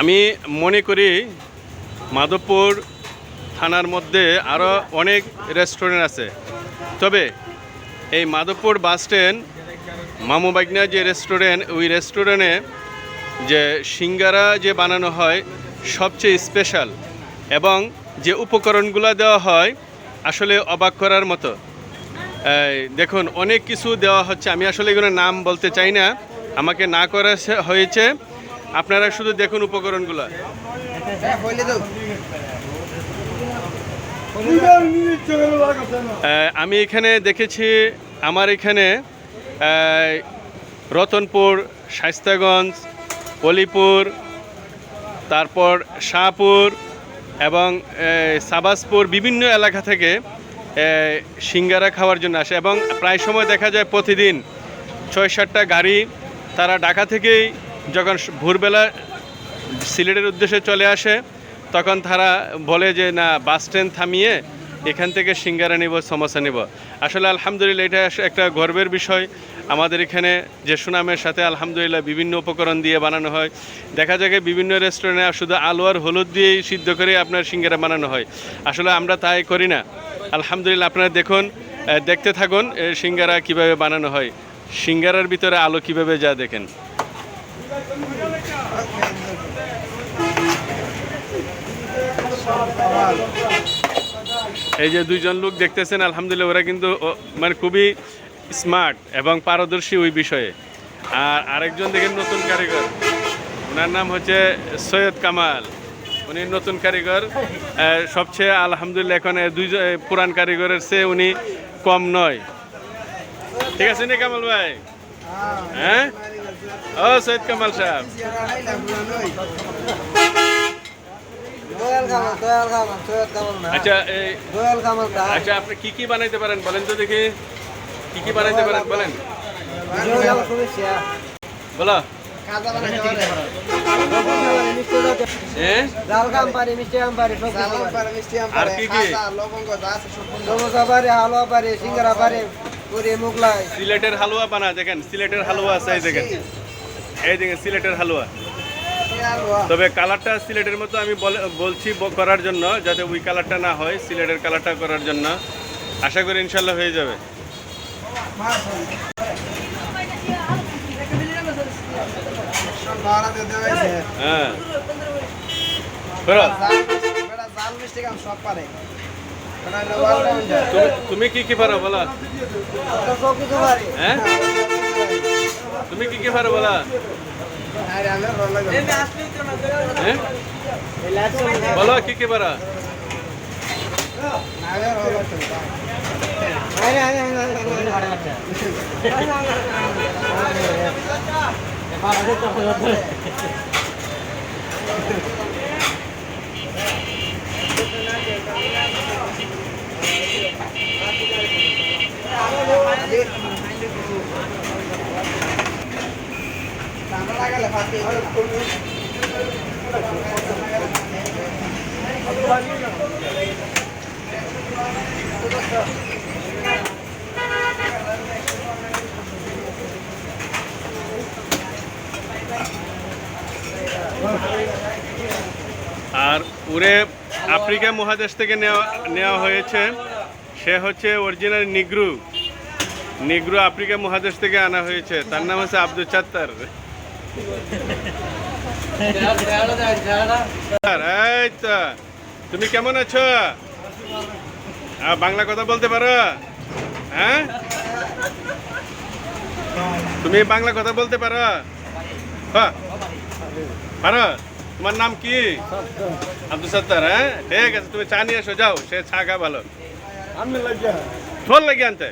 আমি মনে করি মাধবপুর থানার মধ্যে আরও অনেক রেস্টুরেন্ট আছে। তবে এই মাধবপুর বাস স্ট্যান্ড মামু বাগনা যে রেস্টুরেন্ট ওই রেস্টুরেন্টে যে সিঙ্গারা যে বানানো হয়, সবচেয়ে স্পেশাল এবং যে উপকরণগুলো দেওয়া হয়, আসলে অবাক করার মতো। দেখুন, অনেক কিছু দেওয়া হচ্ছে। আমি আসলে এগুলো নাম বলতে চাই না। আমাকে না করা হয়েছে। আপনারা শুধু দেখুন উপকরণগুলো। আহ, আমি এখানে দেখেছি আমার এখানে রতনপুর শাইস্তাগঞ্জ অলিপুর তারপর শাহপুর এবং সাবাসপুর বিভিন্ন এলাকা থেকে সিঙ্গারা খাওয়ার জন্য আসে এবং প্রায় সময় দেখা যায় প্রতিদিন ছয় সাতটা গাড়ি তারা ঢাকা থেকেই যখন ভোরবেলা সিলেটের উদ্দেশ্যে চলে আসে, তখন তারা বলে যে, না, বাস স্ট্যান্ড থামিয়ে এখান থেকে সিঙ্গারা নিব সমস্যা নিব। আসলে আলহামদুলিল্লাহ এটা একটা গর্বের বিষয়। আমাদের এখানে যে সুনামের সাথে আলহামদুলিল্লাহ বিভিন্ন উপকরণ দিয়ে বানানো হয়। দেখা যায় বিভিন্ন রেস্টুরেন্টে শুধু আলু আর হলুদ দিয়েই সিদ্ধ করে আপনার সিঙ্গারা বানানো হয়। আসলে আমরা তাই করি না। আলহামদুলিল্লাহ আপনারা দেখুন দেখতে থাকুন সিঙ্গারা কীভাবে বানানো হয়। সিঙ্গারার ভিতরে আলো কীভাবে যা দেখেন। এই যে দুইজন লোক দেখতেছেন, আলহামদুলিল্লাহ, ওরা কিন্তু মানে খুবই স্মার্ট এবং পারদর্শী ওই বিষয়ে। আর আরেকজন দেখেন নতুন কারিগর, ওনার নাম হচ্ছে সৈয়দ কামাল। উনি নতুন কারিগর সবচেয়ে আলহামদুলিল্লাহ এখন দুইজন পুরান কারিগরের চেয়ে উনি কম নয়। ঠিক আছে নি কামাল ভাই? হ্যাঁ? ও সৈয়দ কামাল সাহেব আচ্ছা এই আচ্ছা আপনি কি কি বানাইতে পারেন? বলেন তো দেখি। কি কি বানাইতে পারেন? বলেন। বলো। হ্যাঁ সিলেটের হালুয়া বানা দেখেন। সিলেটের হালুয়া আছে দেখেন। এই দেখেন সিলেটের হালুয়া। তবে কালারটা সিলেটের মতো আমি বলে- বলছি করার জন্য যাতে ওই কালারটা না হয় সিলেটের কালারটা করার জন্য। আশা করি ইনশাল্লাহ হয়ে যাবে। হ্যাঁ। তুমি কি কি পারো বলো। হ্যাঁ? তুমি কি কি পারো বলো। হ্যাঁ বলো কি কি পারো আরে ওরে আফ্রিকা মহাদেশ থেকে নেওয়া নেওয়া হয়েছে। সে হচ্ছে অরিজিনাল নিগ্রু। নিগ্রু আফ্রিকা মহাদেশ থেকে আনা হয়েছে। তার নাম হচ্ছে আব্দুল চাত্তার। তুমি কেমন আছো? বাংলা কথা বলতে পারো? হ্যাঁ? তুমি বাংলা কথা বলতে পারো? হ্যাঁ পারো? তোমার নাম কি? আব্দুল সত্তার হ্যাঁ? ঠিক আছে তুমি চা নিয়ে এসো যাও সে চা খা ভালো। আমি লাগিয়ে আনতে।